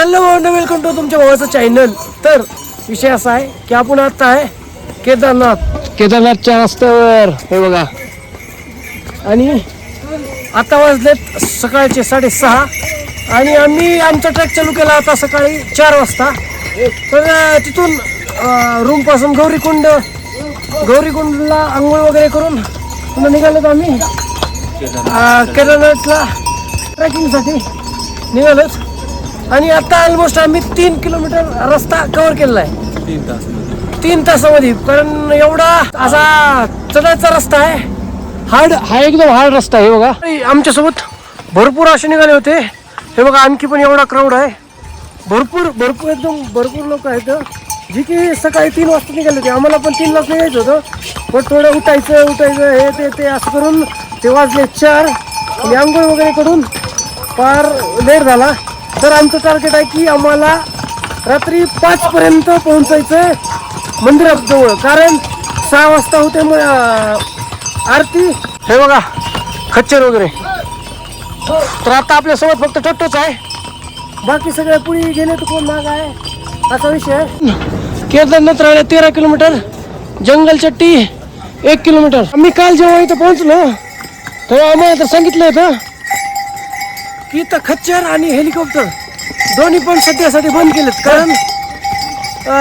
Hello welcome to तुमच्या भावाचं channel तर विषय असा आहे की आपण आता आहे केदारनाथ. केदारनाथच्या रस्त्यावर. हे बघा. आणि आता वाजलेत सकाळचे साडेसहा आणि आम्ही आमचा ट्रॅक चालू केला होता सकाळी चार वाजता. तर तिथून रूमपासून गौरीकुंड गौरीकुंडला आंघोळ वगैरे करून पुन्हा निघालो आम्ही. केदारनाथला ट्रेकिंगसाठी निघालोच आणि आता ऑलमोस्ट आम्ही तीन किलोमीटर रस्ता कव्हर केलेला आहे. तीन तास तीन तासामध्ये कारण एवढा असा चढायचा रस्ता आहे. हार्ड हा एकदम हार्ड रस्ता आहे हे बघा. आमच्यासोबत भरपूर असे निघाले होते. हे बघा आणखी पण एवढा क्राऊड आहे. भरपूर भरपूर एकदम भरपूर लोक आहेत. जी की सकाळी तीन वाजता निघाले होते. आम्हाला पण तीन वाजता यायचं होतं. पण थोडं उठायचं उठायचं हे ते ते असं करून ते वाजले चार. आणि आंघोळ वगैरे करून फार लेट झाला. तर आमचं टार्गेट आहे की आम्हाला रात्री पाचपर्यंत पोहोचायचं आहे मंदिराजवळ कारण सहा वाजता होते मग आरती. हे बघा खच्चर वगैरे. तर आता आपल्यासोबत फक्त टट्टोच आहे. बाकी सगळ्या पुढे गेले तर कोण माग आहे? असा विषय आहे. केदारनाथ राहिल्या तेरा किलोमीटर जंगल चट्टी एक किलोमीटर. आम्ही काल जेव्हा इथं पोहोचलो तेव्हा आम्हाला तर सांगितलं होतं इथं खच्चर आणि हेलिकॉप्टर दोन्ही पण सध्यासाठी बंद केलेत. कारण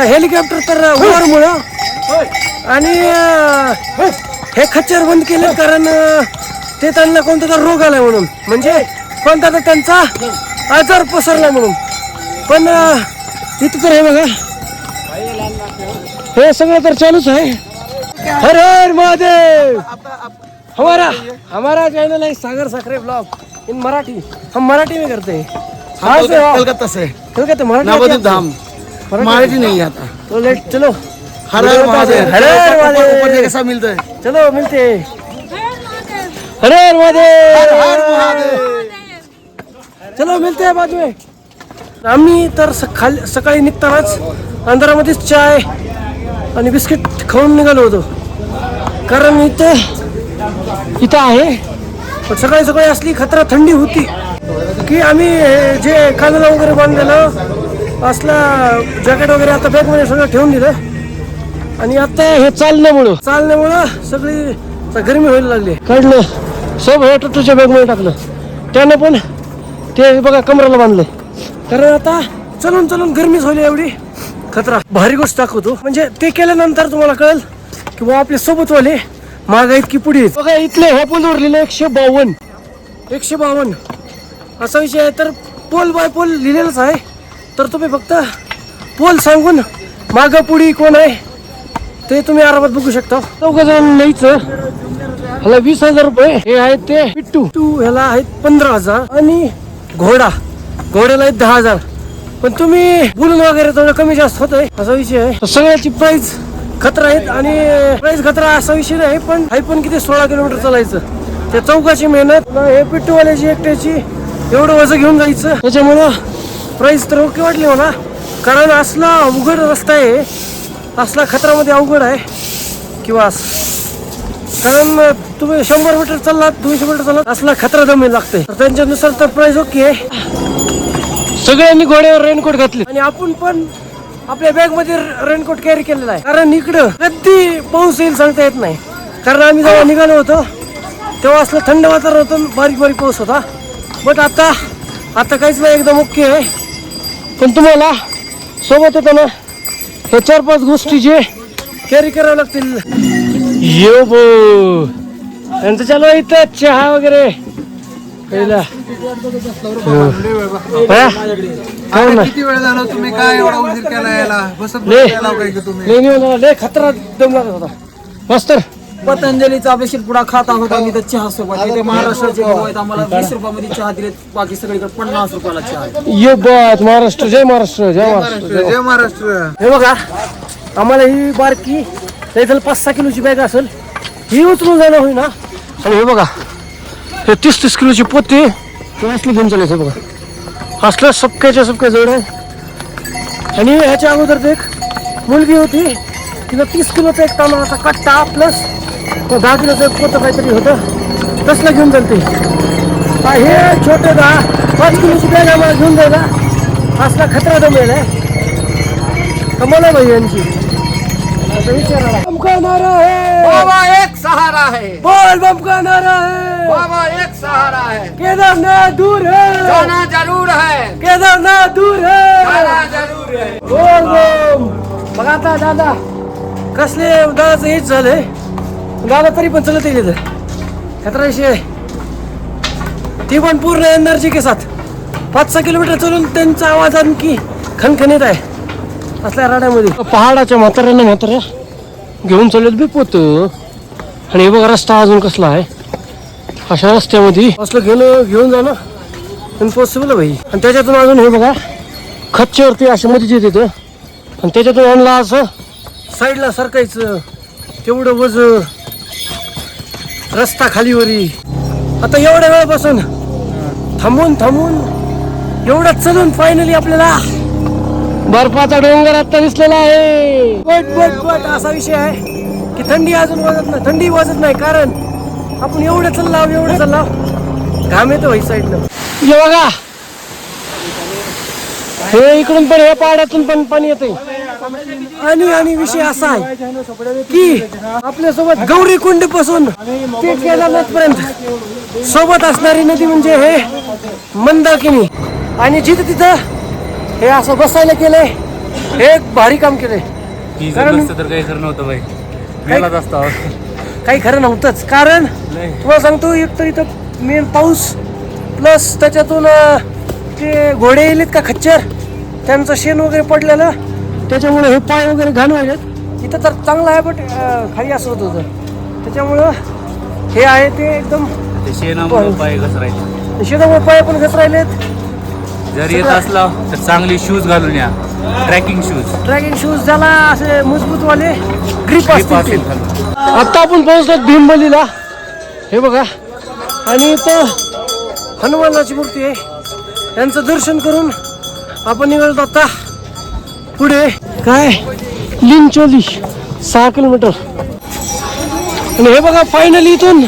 हेलिकॉप्टर तर वरमुळं आणि हे खच्चर बंद केलेत कारण ते त्यांना कोणता तर रोग आला म्हणून. म्हणजे कोणता तर त्यांचा आजार पसरला म्हणून. पण इथं तर हे बघा हे सगळं तर चालूच आहे. हर हर महादेव! हमारा हमारा चॅनल आहे सागर साखरे ब्लॉग इन मराठी हम मराठी में करते हैं। हाँ से आओ। कलकत्ता से। कलकत्ता मराठी आती है धाम। आपको? मराठी नहीं आता। तो लेट चलो। हर हर महादेव। हर हर ऊपर- ऊपर- महादेव। कैसा मिलता है। चलो मिलते हैं। हर हर महादेव। चलो मिलते हैं बाद में। आम्ही तर सकाळी सकाळी निघतानाच अंधारामध्येच चाय आणि बिस्किट खाऊन निघालो होतो. कारण इथं इथं आहे पण सकाळी सकाळी असली खतरा थंडी होती की आम्ही हे जे कांदला वगैरे बांधलेलं असला जॅकेट वगैरे आता बॅगमध्ये सगळं ठेवून दिलं. आणि आता हे चालण्यामुळं चालण्यामुळं सगळी आता गरमी व्हायला लागली. काढलं सब हे टोटोच्या बॅगमध्ये टाकलं. त्यानं पण ते बघा कमराला बांधलं. कारण आता चलून चलून गरमीच होईल एवढी. खतरा. भारी गोष्ट दाखवतो. म्हणजे ते केल्यानंतर तुम्हाला कळेल की बाबा आपले सोबतवाले मागा इतकी पुढे बघा इथले हे पण लिहिलं एकशे बावन्न. एकशे बावन्न. असा विषय आहे तर पोल बाय पोल लिहिलेलाच आहे. तर तुम्ही फक्त पोल सांगून मागं पुढी कोण आहे ते तुम्ही आरामात बघू शकता. चौघ जण न्यायचं. ह्याला वीस हजार रुपये. हे आहेत ते. पिट्टू. टू ह्याला आहेत पंधरा हजार. आणि घोडा. घोड्याला आहेत दहा हजार. पण तुम्ही बोलून वगैरे थोडं कमी जास्त होत आहे असा विषय आहे. सगळ्याची प्राइस खतरा आहेत आणि प्राईस खतरा असा विषय नाही पण आहे पण किती सोळा किलोमीटर चालायचं. त्या चौकाची मेहनत हे पिट्टूवाल्याची एकट्याची एवढं वजन घेऊन जायचं. त्याच्यामुळं प्राईस तर ओके वाटली मला. कारण असला अवघड रस्ता आहे असला खतरामध्ये अवघड आहे किंवा कारण तुम्ही शंभर मीटर चाललात दोनशे मीटर चाललात असला खतरा जमी लागते तर त्यांच्यानुसार तर प्राईस ओके आहे. सगळ्यांनी घोड्यावर रेनकोट घातले. आणि आपण पण आपल्या बॅगमध्ये रेनकोट कॅरी केलेला आहे. कारण इकडं कधी पाऊस येईल सांगता येत नाही. कारण आम्ही जेव्हा निघालो होतो तेव्हा असलं थंड वातावरण होतं बारीक बारीक पाऊस होता. बट आता आता काहीच नाही एकदम ओके आहे. पण तुम्हाला सोबत येताना हे चार पाच गोष्टी जे कॅरी करावं लागतील. यो बो. यांचं चालू आहे इथं चहा वगैरे पहिला. काय ना किती वेळ झाला तुम्ही? काय एवढा उशीर केला याला? बसत ले. बसलेला काय की तुम्ही? ले निवांत, लय खतरा दम लागत होता. मास्तर. पतंजलीचा शिरपुडा खाता होता मी तर चहा सोबत. इथे महाराष्ट्राचे भाऊ आहेत. आम्हाला वीस रुपयामध्ये चहा दिले बाकी सगळीकडे पन्नास रुपयाला चहा आहे. ये बात महाराष्ट्र जय महाराष्ट्र जय महाराष्ट्र जय जय महाराष्ट्र. हे बघा आम्हाला ही बारकी त्याच्याला पाच सहा किलोची बॅग असेल. ही उचलून जाणं होईना. आणि हे बघा हे तीस तीस किलोची पोते. ते असली घेऊन चालायचं बघा. असलं सबक्याच्या सबक्या जवळ आहे. आणि ह्याच्या अगोदर ते एक मुलगी होती. तिला तीस किलोचा एक तांदळाचा कट्टा प्लस दहा किलोचं एक पोतं काहीतरी होतं. तसलं घेऊन चालते. हे छोटे दहा पाच किलोची बॅग आम्हाला घेऊन जायला. असला खतरा दमेल आहे कमाल भाई यांची नारा है बाबा एक सहारा है बोल बम का नारा है बाबा एक सहारा है केदारनाथ दूर है जाना जरूर है. केदारनाथ दूर जाना है जरूर है. बोल बम बघा आता दादा कसले दादाचं हेच झालंय दादा तरी पण चलत येईल खतरा विषय आहे. ती पण पूर्ण एनर्जी के साथ. पाच सहा किलोमीटर चलून त्यांचा आवाज आणखी खणखणीत आहे. असल्या राड्यामध्ये. पहाडाच्या म्हाताऱ्यानं म्हाताऱ्या. घेऊन चालत बी पोत. आणि हे बघा रस्ता अजून कसला आहे. अशा रस्त्यामध्ये. असलं घेणं घेऊन जाणं. इम्पॉसिबल भाई. आणि त्याच्यातून अजून हे बघा खच्चेवरती अशा मध्ये येते तिथं. आणि त्याच्यातून आणला असं साईडला सरकायचं. तेवढं वज रस्ता खालीवरी. आता एवढ्या वेळापासून थांबून थांबून एवढं चलून फायनली आपल्याला बर्फाचा डोंगर आता दिसलेला आहे. बट बट बट असा विषय आहे की थंडी अजून वाजत नाही. थंडी वाजत नाही कारण आपण एवढं चाललाव एवढं चाललाव. घाम येतो भाई साईडनं हे बघा. हे इकडून पण हे पहाड्यातून पण पाणी येते आणि आणि विषय असा आहे की आपल्यासोबत गौरी कुंडपासून ते केदारनाथ पर्यंत सोबत असणारी नदी म्हणजे हे मंदाकिनी. आणि जिथं तिथं हे असं बसायला केलंय. हे एक भारी काम केलंय. कारण- तर काही खरं नव्हतं बाई. मेलाच असता काही खरं नव्हतंच. कारण तुम्हाला सांगतो एक तर इथं मेन पाऊस प्लस त्याच्यातून ते घोडे येलेत का खच्चर त्यांचं शेण वगैरे पडलेलं त्याच्यामुळे हे पाय वगैरे घाण व्हायलेत. इथं तर चांगलं आहे बट खाली असं होत होतं. त्याच्यामुळं हे आहे ते एकदम शेणामुळे पाय घसरायचे. शेतामुळे पाय पण घसरायलेत. जर येत असला तर चांगले शूज घालून या. ट्रॅकिंग शूज ट्रॅकिंग शूज ज्याला असे मजबूत वाले ग्रीप असतील ते. आता आपण पोहोचलो भीमबलीला. हे बघा. आणि इथं हनुमानाची मूर्ती आहे. त्यांचं दर्शन करून आपण निघालो आता पुढे. काय? लिंचोली. सहा किलोमीटर. आणि हे बघा फायनली इथून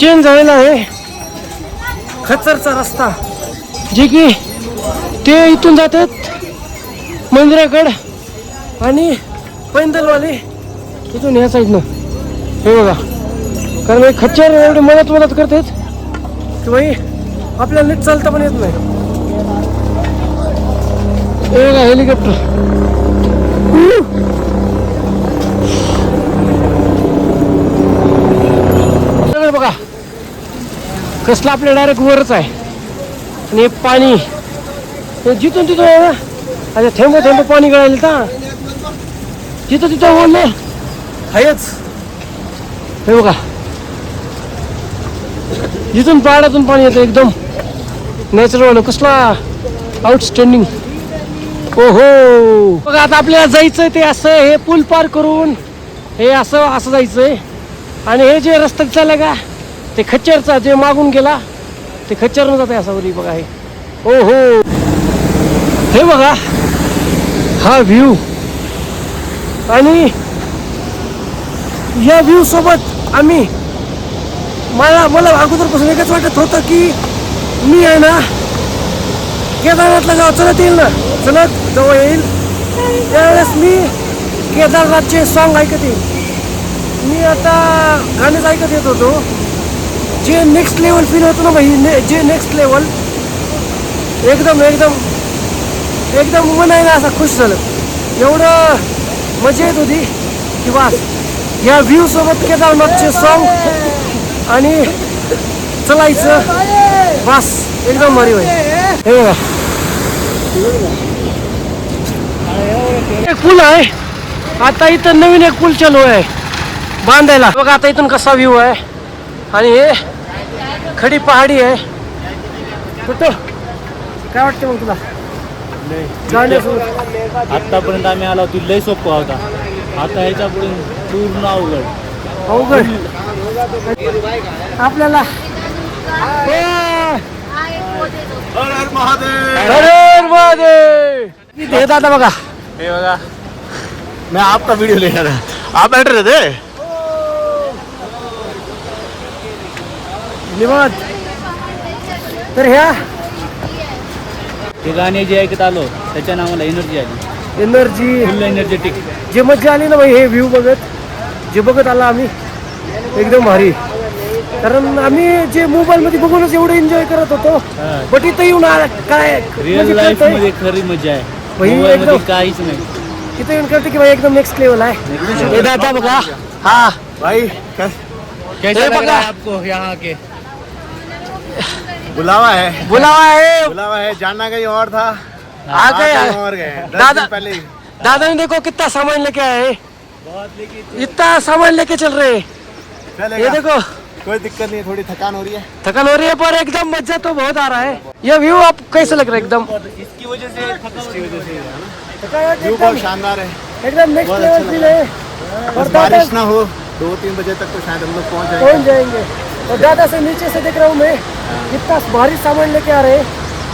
चेंज झालेला आहे. खचरचा रस्ता. जे की ते इथून जातात मंदिराकडं आणि पैंदलवाले इथून ह्या साईडनं. हे बघा. कारण हे खच्चर एवढे मदत मदत करतात की भाई आपल्याला नीट चालता पण येत नाही. हे बघा हेलिकॉप्टर सगळं बघा. कसलं आपल्या डायरेक्ट वरच आहे. आणि हे पाणी हे जिथून तिथं आहे ना अच्छा थेंब थेंब पाणी गळायला का तिथं तिथं ओढलं आहेच हे बघा जिथून पहाडातून पाणी येतं एकदम नॅचरल कसला आउटस्टँडिंग ओहो बघा आता आपल्याला जायचंय ते असं हे पूल पार करून हे असं असं जायचंय आणि हे जे रस्ता चाललं का ते खच्चरचा जे मागून गेला ते खच्चरनं जाते असं वरी बघा हे. हो हे बघा हा व्ह्यू आणि या व्ह्यू सोबत आम्ही मला मला अगोदरपासून एकच वाटत होतं की मी आहे ना केदारनाथला जाऊ चलत येईल ना? चलत जवळ येईल. त्यावेळेस मी केदारनाथचे सॉन्ग ऐकत येईल. मी आता गाणेच ऐकत येत होतो. जे नेक्स्ट लेवल फील होतं ना भाई ने, जे नेक्स्ट लेवल एकदम एकदम एकदम मन आहे ना असं खुश झालं. एवढं मजा येत होती की बस. या व्ह्यू सोबत केदारनाथचे सॉन्ग आणि चलायचं. बस एकदम भारी होईल. हे बघा. एक पूल आहे. आता इथं नवीन एक पूल चालू आहे. बांधायला. बघा आता इथून कसा व्ह्यू आहे. आणि हे खडी पहाडी आहे कुठं काय वाटतं मग तुला आतापर्यंत आम्ही आलो ती लय सोपं होता. आता ह्याच्या पुढे पूर्ण अवघड. अवघड. आपल्याला. ए! हर हर महादेव. इथे दादा बघा. हे बघा. मैं आपका वीडियो ले रहा आप बैठ रहे थे? निवांत तर ह्या हे गाणे जे ऐकत आलो त्याच्यानं आम्हाला एनर्जी आली. एनर्जी फुल एनर्जेटिक जे मजा आली ना भाई हे व्ह्यू बघत जे बघत आला आम्ही एकदम भारी. कारण आम्ही जे मोबाईल मध्ये बघूनच एवढं एन्जॉय करत होतो हा. बट इथं येऊन आ- काय रिअल म्हणजे लाईफ कळतंय, मध्ये खरी मजा आहे. भाई, मोबाईल मध्ये एकदम- काहीच नाही. इथं येऊन कळतं की भाई एकदम नेक्स्ट लेवल आहे. हे दादा बघा. हा. भाई कैस- कैसा लग बघा. रहा है आपको यहाँ के बुलावा है। बोलावा आहे बुलावा है जानना कहीं और था। आ गए। और गए दादा- पहले दादा ने देखो कितना सामान लेके आए। इतना सामान लेके चल रहे। हैं। ये देखो। कोई दिक्कत नहीं थोड़ी थकान हो रही है। थकान हो रही है पर एकदम मज़ा तो बहुत आ रहा है। ये व्यू आप कैसे लग रहा है एकदम? इसकी वजह से इसकी वजह से व्यू बहुत शानदार है। एकदम नेक्स्ट लेवल फील है। और बारिश ना हो दो तीन बजे तक तो शायद हम लोग पहुँच जाएँगे। और दादा से नीचे से देख रहा हूँ मैं इतना भारी सामान लेके आ रहे हैं।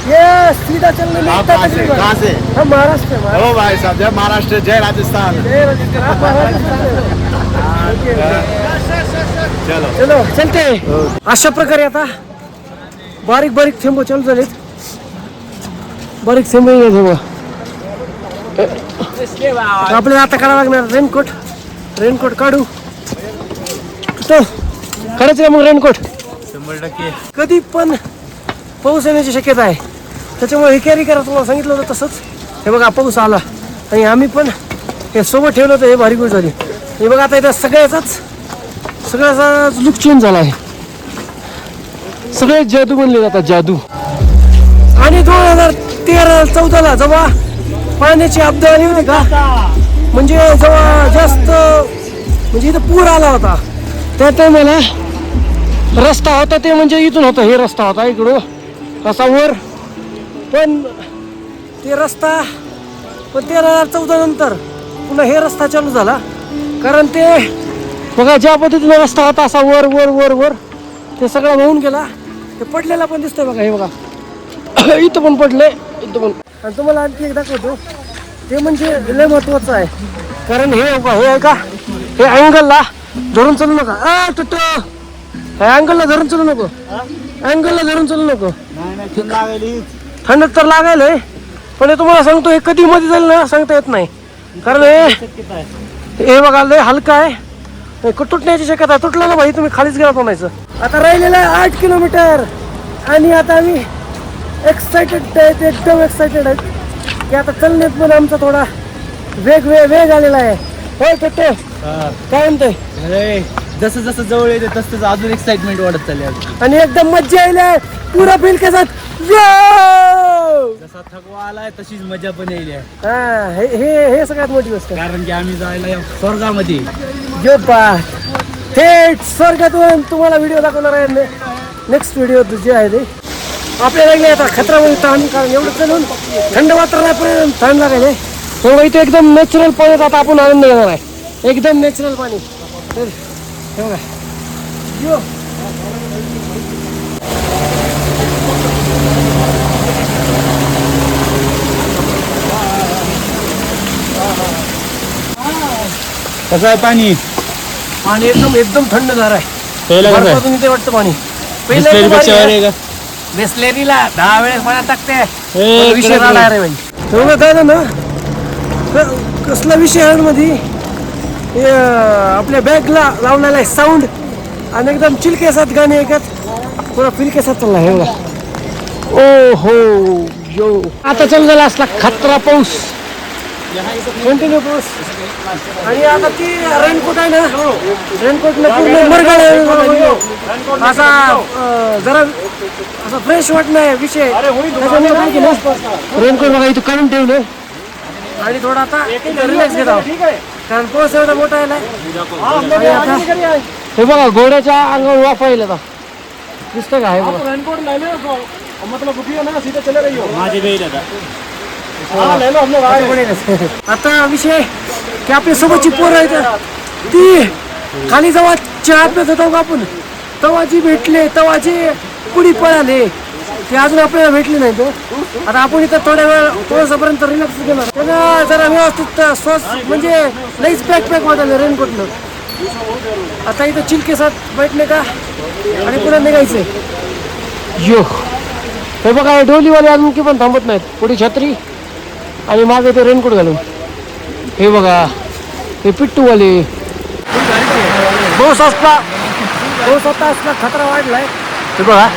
ये सीधा चलने में इतना कहाँ से? तकलीफ़ है। से? हम महाराष्ट्र ओ भाई साहब जय महाराष्ट्र जय राजस्थान। जय राजस्थान. चलो। चलो चलते अशा प्रकारे आता बारीक बारीक थेंब चालू झालेत बारीक थेंब आपल्याला आता काढावं लागणार रेनकोट रेनकोट काढू। तो काढायचं का मग रेनकोट शंभर टक्के. कधी पण पाऊस येण्याची शक्यता आहे. त्याच्यामुळे हे कॅरी करा तुम्हाला सांगितलं होतं तसंच. हे बघा पाऊस आला. आणि आम्ही पण हे सोबत ठेवलं होतं हे भारी गोष्ट झाली. हे बघा आता इथं सगळ्याचाच सगळ्याचा लुक चेंज झाला आहे. सगळे जादू बनले जातात जादू. आणि दोन हजार तेरा चौदाला जेव्हा पाण्याची आपदा आली होती का म्हणजे जेव्हा जास्त म्हणजे इथं पूर आला होता त्या टायमाला रस्ता होता ते म्हणजे इथून होता हे रस्ता होता इकडं. असा वर? पण ते रस्ता पण तेरा हजार चौदा नंतर पुन्हा हे रस्ता चालू झाला. कारण ते बघा ज्या पद्धतीनं रस्ता होता असा वर वर वर वर ते सगळं वाहून गेला. ते पडलेला पण दिसतंय बघा हे बघा. इथं पण पडले इथं पण. आणि तुम्हाला आणखी एक दाखवतो. ते म्हणजे लय महत्वाचं आहे. कारण हे बघा हे आहे का हे अँगलला धरून चालू नका. आ तुट अँगलला धरून चालू नको. अँगलला धरून चालू नको. थंड तर लागायलंय पण हे तुम्हाला सांगतो हे कधी मध्ये जाईल ना सांगता येत नाही. कारण हे हे बघा लय हलका आहे. तुटण्याची शक्यता आहे. तुटलं ना भाई तुम्ही खालीच गेला म्हणायचं. आता राहिलेलं आहे आठ किलोमीटर. आणि आता आम्ही एक्साइटेड आहेत एकदम एक्साइटेड आहेत. की आता चलण्यात पण आमचा थोडा वेग वेग वेग आलेला आहे. होय काय म्हणतोय? जसं जसं जवळ येते तसं तसं अजून एक्साइटमेंट वाढत चालली आहे आणि एकदम मज्जा यायला पुरा फील के साथ यो जसा थकवा आलाय तशीच मजा पण येईल आहे. हा हे हे हे सगळ्यात मोठी गोष्ट. कारण की आम्ही जायला या स्वर्गामध्ये. यो बात थेट स्वर्गातून तुम्हाला व्हिडिओ दाखवणार आहे. नेक्स्ट व्हिडिओ जे आहे ते. आपल्याला लागले आता खतरामध्ये तहान कारण एवढं चलून थंड वातावरणापर्यंत तहान लागले तेवढं इथे एकदम नॅचरल पाण्यात आता आपण आनंद घेणार आहे. एकदम नॅचरल पाणी. तर बघा यो. कसं आहे पाणी? पाणी एकदम एकदम थंडगार आहे. पहिला कसं आहे? बर्फातून इथे वाटतं पाणी. बिसलेरी पेक्षा भारी आहे का बिस्लेरीला दहा वेळेस पाण्यात टाकते. पण विषय आहे म्हणजे. तेवढं काय झालं ना? क- कसला विषय आहे मध्ये? हे, आपल्या बॅगला लावलेला आहे साऊंड आणि एकदम चिलकेसात गाणे ऐकत. पुरा फिलकेसात चालला हे बघा ओ हो यो. आता चालू झाला असला खतरा पाऊस. कंटिन्यू पाऊस. आणि आता ती रेनकोट आहे ना रेनकोट पूर्ण मरगळ असा जरा असा फ्रेश वाटणार विषय. रेनकोट बघा इथं काढून ठेवलं. आणि थोडा आता रिलॅक्स घेत आहोत. कारण पाऊस एवढा मोठा आहे आता हे बघा घोड्याच्या अंगावर आता दिसतं का? हे बघा. माझे बैल आता. आता विषय की आपल्या सोबतची पोरं आहेत. ती खाली जेव्हा चहा पित होतो का आपण? तेव्हा जी भेटले तेव्हा जे पुढी पळाले. ते अजून आपल्याला भेटले नाही तो. आता आपण इथं थोड्या वेळ थोडंसपर्यंत रिलॅक्स घेणार. त्यांना जरा व्यवस्थित श्वास म्हणजे लईच पॅक पॅक वाटायला रेनकोटनं आता इथं चिलकेसात बैठणे का? आणि पुन्हा निघायचंय यो हे बघा डोलीवाले अजून की पण थांबत नाहीत. पुढे छत्री आणि मागे ते रेनकोट घालून. हे बघा हे पिट्टूवाले. पाऊस असला पाऊस आता असला खतरा वाढलाय. हे बघा.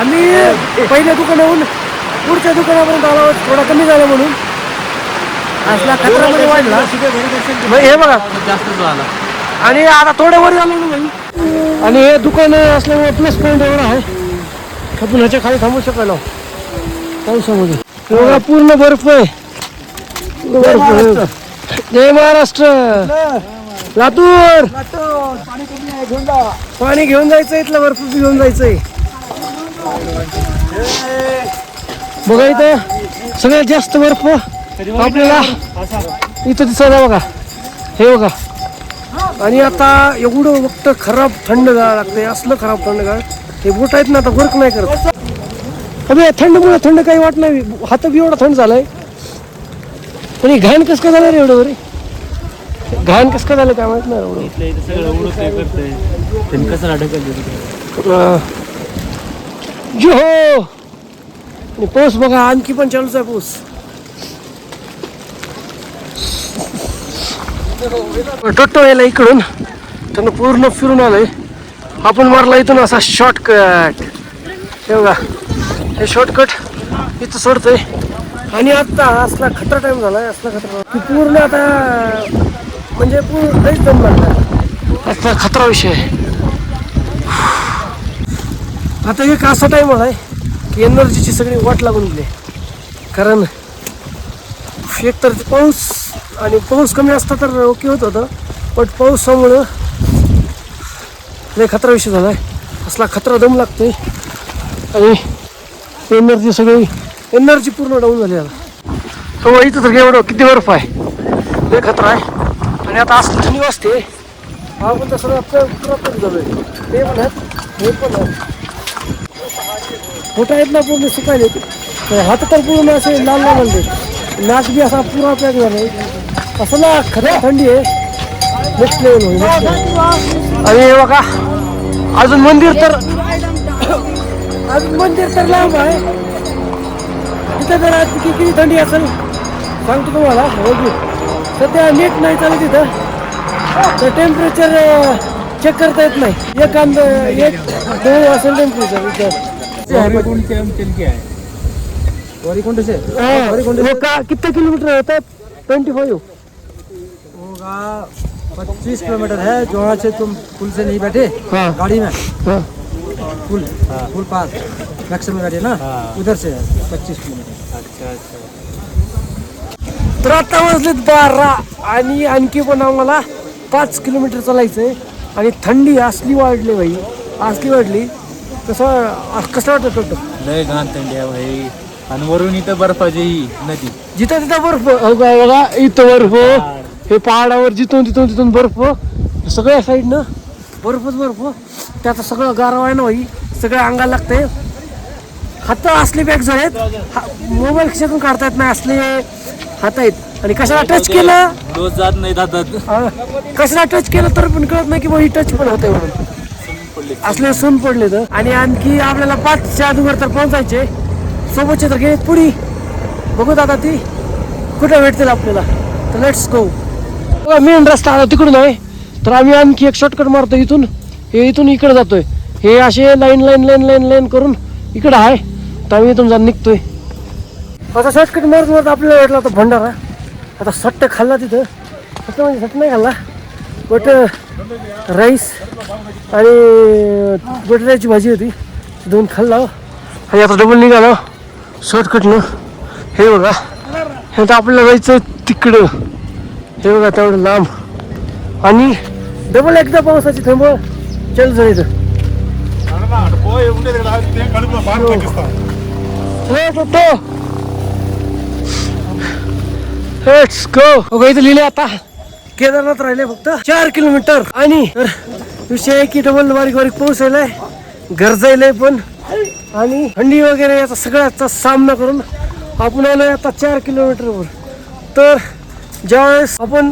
आम्ही पहिल्या दुकानाहून पुढच्या दुकानापर्यंत आलो. थोडा कमी झाला म्हणून. असला खतरामध्ये वाढला. मग हे बघा. जास्त झाला आणि आता थोडं वर झालं ना भाई. आणि हे दुकान असल्यामुळे प्लस पॉईंट एवढा आहे. आपण ह्याच्या खाली थांबू शकायला पावसामध्ये हे बघा पूर्ण बर्फ आहे. बर्फ. जय महाराष्ट्र. लातूर. पाणी घेऊन जायचं इथलं बर्फ घेऊन जायचंय. बघा इथं सगळ्यात जास्त बर्फ आपल्याला इथं दिसायला बघा. हे बघा. आणि आता एवढं फक्त खराब थंड गाळ लागते असलं खराब थंड गाळ. हे बोट आहेत ना आता वर्क नाही करत. अबे थंडमुळे थंड काही वाट नाही. हात बी एवढा थंड झालाय. पण हे घाण कसं काय झालं रे एवढं बरे? घाण कसं काय झालं काय माहीत नाही एवढं. कसं जो हो. पाऊस बघा आणखी पण चालूच आहे पाऊस. टोटो यायला इकडून त्यांना पूर्ण फिरून आलंय. आपण मारला इथून असा शॉर्टकट हे बघा हे शॉर्टकट इथं सोडतोय. आणि आता असला खतरा टाइम झालाय असला खतरा पूर्ण आता म्हणजे पूर्ण लईच दम लागला असला खतरा विषय. आहे आता एक असा आला आहे की एनर्जीची सगळी वाट लागून गेली. कारण एकतर पाऊस आणि पाऊस कमी असता तर ओके होत होतं. पण पावसामुळं लय खतरा विषय झाला आहे असला खतरा दम लागतोय. आणि एनर्जी सगळी एनर्जी पूर्ण डाऊन झाली आता. तो इथं तर एवढं किती बर्फ आहे? लय खतरा आहे. आणि आता असं थंडी वाजते. हा पण तसं आपलं पुरा ते पण आहेत हे पण आहे मोठा आहेत ना पूर्ण सुकायले हात तर पूर्ण असे लाल लाल झाले. नाक बी असा पुरा पॅक झालाय असं ना खरं थंडी आहे. नेक्स्ट लेवल होईल. आणि हे बघा अजून मंदिर तर अजून मंदिर तर लांब आहे. तिथं जर आज किती थंडी असेल सांगतो तुम्हाला. हो सध्या नीट नाही चालू तिथं तर टेम्परेचर चेक करता येत नाही. एक अंद एक दोन असेल टेम्परेचर इथं वरीकुंड से? हाँ, वो का कितने किलोमीटर होता है ट्वेंटी फाइव होगा पच्चीस किलोमीटर है जोड़ा से तुम पुल से नहीं बैठे हाँ। गाड़ी में? हाँ। पुल पुल पास मैक्स में बैठे ना? उधर से है पच्चीस किलोमीटर। अच्छा अच्छा। तर आता वाजलेत बारा आणि आणखी पण आम्हाला पाच किलोमीटर चालायचंय आणि थंडी असली वाढली भाई असली वाढली. कसं कसं वाटत होतं लय घाण थंडी आहे भाई. आणि वरून इथं बर्फाची ही नदी. जिथं तिथं बर्फ बघा इथं बर्फ. हे पहाडावर जिथून तिथून तिथून बर्फ. सगळ्या साईडनं बर्फच बर्फ. त्याचं सगळं गारवा आहे ना भाई. सगळं अंगाला लागतंय. हात असले बॅग झालेत. मोबाईल खिशातून काढता येत नाही असले हात आहेत. आणि कशाला टच केलं? रोज जात नाही हातात. हा, कशाला टच केलं तर पण कळत नाही की बाबा ही टच पण होते म्हणून. असले सून पडले तर आणि आणखी आपल्याला पाचच्या अगोदर तर पोहोचायचे. सोबतचे तर गेले पुढी. बघू दादा ती कुठं भेटतील आपल्याला. तर लेट्स गो मेन रस्ता आला तिकडून आहे. तर आम्ही आणखी एक शॉर्टकट मारतो इथून. हे इथून इकडे जातोय. हे असे line line line line line करून इकडं आहे. तर आम्ही इथून जाऊन निघतोय. आता शॉर्टकट मारत मारत आपल्याला भेटला होता भंडारा. आता सट्ट खाल्ला तिथं. सट्ट म्हणजे सट्ट नाही खाल्ला. बट राईस आणि बटाट्याची भाजी होती. दोन खाल्ला आणि आता डबल निघाला. शॉर्टकटनं हे बघा. हे आता आपल्याला जायचं तिकडं. हे बघा तेवढं लांब. आणि डबल एकदा पावसाची थांब चल जायचं हो. हो, हो इथं लिहिले आता. केदारनाथ राहिले फक्त चार किलोमीटर. आणि विषय आहे की डबल बारीक बारीक पाऊस आलाय गरजायलंय पण. आणि थंडी वगैरे याचा सगळ्याचा सामना करून आपण आलोय आता चार किलोमीटरवर तर ज्यावेळेस आपण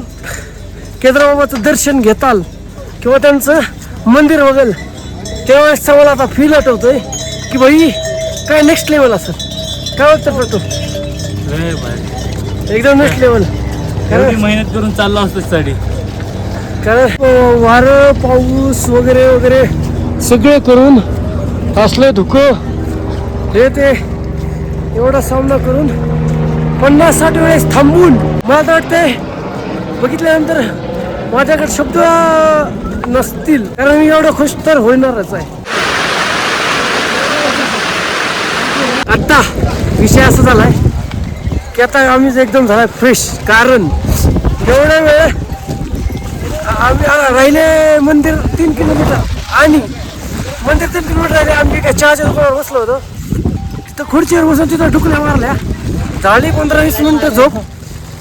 केदारबाबाचं दर्शन घेताल किंवा त्यांचं मंदिर बघेल त्यावेळेस मला आता फील आठवतोय की भाई काय नेक्स्ट लेवल असं काय वाटतं. एकदम नेक्स्ट लेवल एवढी मेहनत करून चाललो असतो साठी कारण अं, वारं पाऊस वगैरे वगैरे. सगळे करून असलं धुकं. हे ते एवढा सामना करून पन्नास साठ वेळेस थांबून मला तर वाटतंय बघितल्यानंतर माझ्याकडे शब्द नसतील. कारण मी एवढं खुश तर होणारच आहे. आता विषय असा झालाय की आता आम्ही एकदम झाला फ्रेश कारण एवढ्या वेळ आम्ही राहिले मंदिर तीन किलोमीटर. आणि मंदिर तीन किलोमीटर राहिले आम्ही काय चहाच्या दुकानावर बसलो होतो. तिथं खुर्चीवर बसून तिथं ढुकल्या मारल्या. झाली पंधरा वीस मिनटं झोप.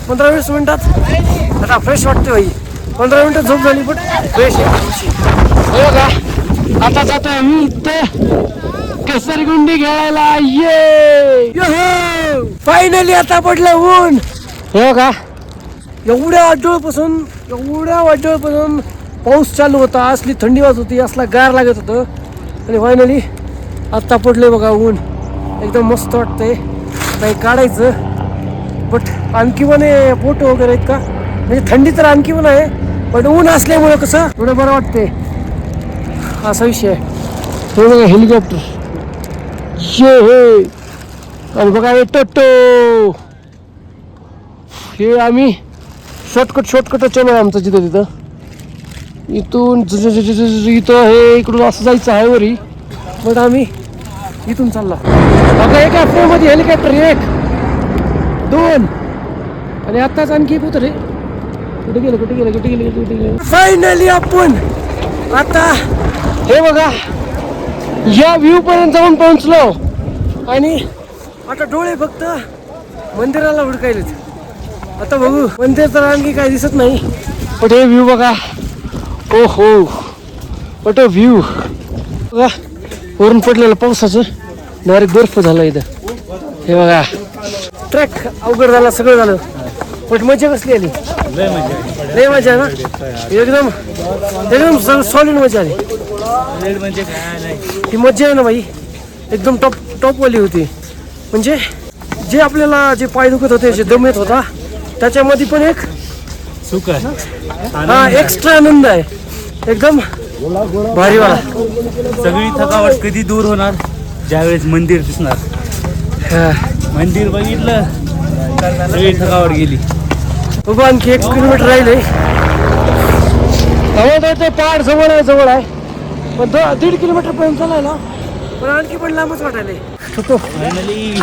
पंधरा वीस मिनटात आता फ्रेश वाटते बाई. पंधरा मिनटं झोप झाली पण फ्रेश आहे. हो का आता जातो आम्ही इथं. घसरगुंडी खेळायला ये! फायनली आता पडलं ऊन! हो का एवढ्या वाटोळपासून एवढ्या वाटोळपासून पाऊस चालू होता. असली थंडी वाजत होती असला गार लागत होतं. आणि फायनली आत्ता पडले बघा ऊन. एकदम मस्त वाटतंय. काही काढायचं. बट आणखी पण आहे फोटो वगैरे आहेत का? म्हणजे थंडी तर आणखी पण आहे. पण ऊन असल्यामुळं कसं? थोडं बरं वाटते असा विषय आहे. बघा हेलिकॉप्टर ये हे आणि बघा हे टोटो हे आम्ही शॉर्टकट शॉर्टकटच आहे आमचं जिथं तिथं. इथून इथं हे इकडून असं जायचं आहे वरी. बट आम्ही इथून चालला. बघा एका फ्रेममध्ये हेलिकॉप्टर एक. दोन. आणि आत्ताच आणखी एक रे. कुठे गेलं कुठे गेलं कुठे गेलं कुठे गेलं फायनली आपण. आता हे बघा. या व्ह्यू पर्यंत जाऊन पोहोचलो. आणि आता डोळे फक्त मंदिराला हुडकायलेत. आता बघू मंदिर तर आणखी काय दिसत नाही. पण हे व्ह्यू बघा. ओ हो पट व्ह्यू बघा वरून पडलेलं पावसाचं डायरेक्ट बर्फ झाला इथं. हे बघा. ट्रॅक अवघड झाला सगळं झालं. पण मजा कसली आली? लय मजा मजा ना? एकदम एकदम सॉलिड मजा आली. म्हणजे काय नाही. ही मज्जा आहे ना बाई. एकदम टॉप टॉपवाली होती. म्हणजे जे आपल्याला जे पाय दुखत होते जे दम येत होता त्याच्यामध्ये पण एक सुख आहे. हा एक्स्ट्रा आनंद आहे. एकदम भारीवाला सगळी थकावट कधी दूर होणार? ज्यावेळेस मंदिर दिसणार. मंदिर बघितलं सगळी थकावट गेली. बघू आणखी एक किलोमीटर राहिले ते पहाड जवळ आहे जवळ आहे. पण दो दीड किलोमीटर पर्यंत चालायला पण आणखी पण लांबच वाटायला छोटो फायनली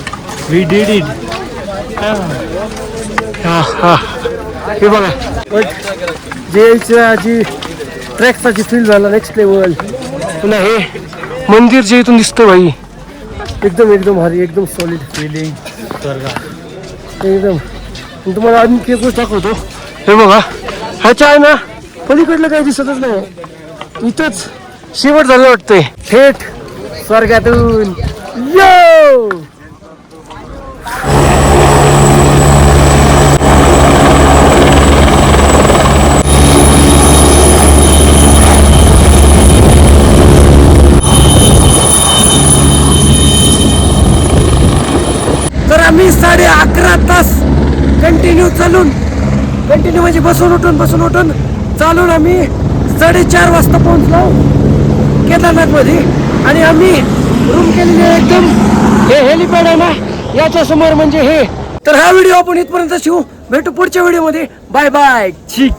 वी डिड इट हा. हा हे. बघा. बट जेचा जी ट्रॅकचा जी फील झाला नेक्स्ट लेवल पुन्हा हे मंदिर जे इथून दिसतं भाई एकदम एकदम भारी एकदम सॉलिड फिलिंग एकदम. मी तुम्हाला आणखी एक गोष्ट दाखवतो. हे बघा. ह्याच्या आहे ना पलीकडलं काही दिसतच नाही. इथंच शेवट झालं वाटतंय. थेट स्वर्गातून. यो! तर आम्ही साडे अकरा तास कंटिन्यू चालून कंटिन्यू म्हणजे बसून उठून बसून उठून चालून आम्ही साडेचार वाजता पोहोचलो. केदारनाथमध्ये. आणि आम्ही रूम केलेली एकदम हे हेलिपॅड आहे ना याच्या समोर म्हणजे हे. तर हा व्हिडिओ आपण इथपर्यंत शिवू. भेटू पुढच्या व्हिडिओमध्ये. बाय बाय ठीक